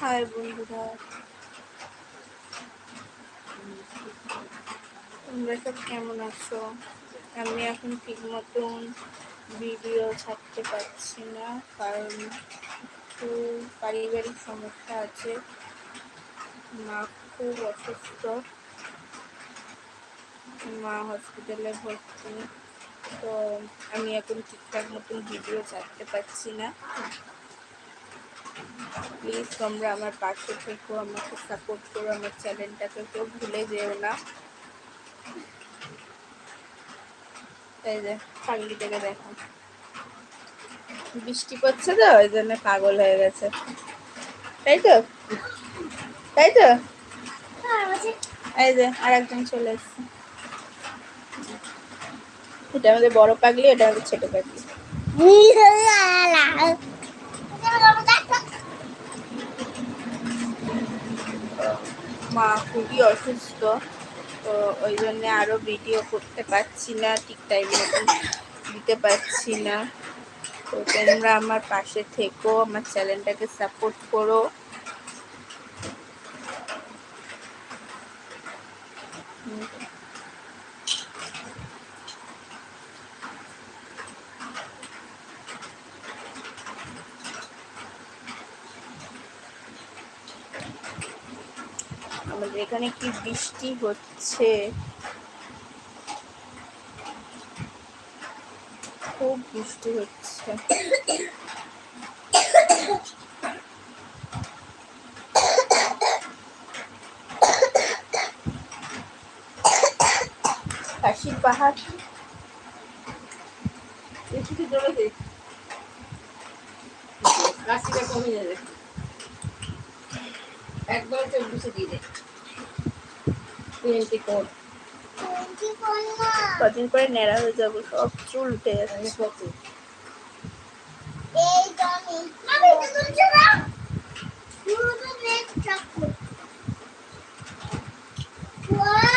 High বন্ধুরা? তোমরা সব কেমন আছো? আমি এখন ঠিক মতন ভিডিও ছাড়তে পারছি না, কারণ একটু পারিবারিক সমস্যা আছে। মা খুব অসুস্থ। মা হসপিটালে ভর্তি। তো আমি এখন ঠিকঠাক মতন ভিডিও ছাড়তে পারছি না। প্লিজ তোমরা আমার পাশে থেকো, আমাকে সাপোর্ট করো, আমার চ্যানেলটাকে কেউ ভুলে যেও না। এই যে দেখো। বৃষ্টি পড়ছে তো, ওই জন্য পাগল হয়ে গেছে। তাই তো? তাই তো? এই যে আর একজন চলে এসছে। এটা আমাদের বড় পাগলি, এটা আমাদের ছোট পাগলি। মা খুবই অসুস্থ, তো ওই জন্যে আরও ভিডিও করতে পারছি না ঠিক টাইম মতন দিতে পারছি না তো তোমরা আমার পাশে থেকো, আমার চ্যানেলটাকে সাপোর্ট করো। আমাদের এখানে কি বৃষ্টি হচ্ছে? খুব বৃষ্টি হচ্ছে। কাশির পাহাড়। দে। কাশিটা কমে যাবে। একবার চব্বিশে দিয়ে দে। টোয়েন্টি ফোর কদিন পরে নেড়া হয়ে যাব সব চুল উঠে যাচ্ছে। কত What?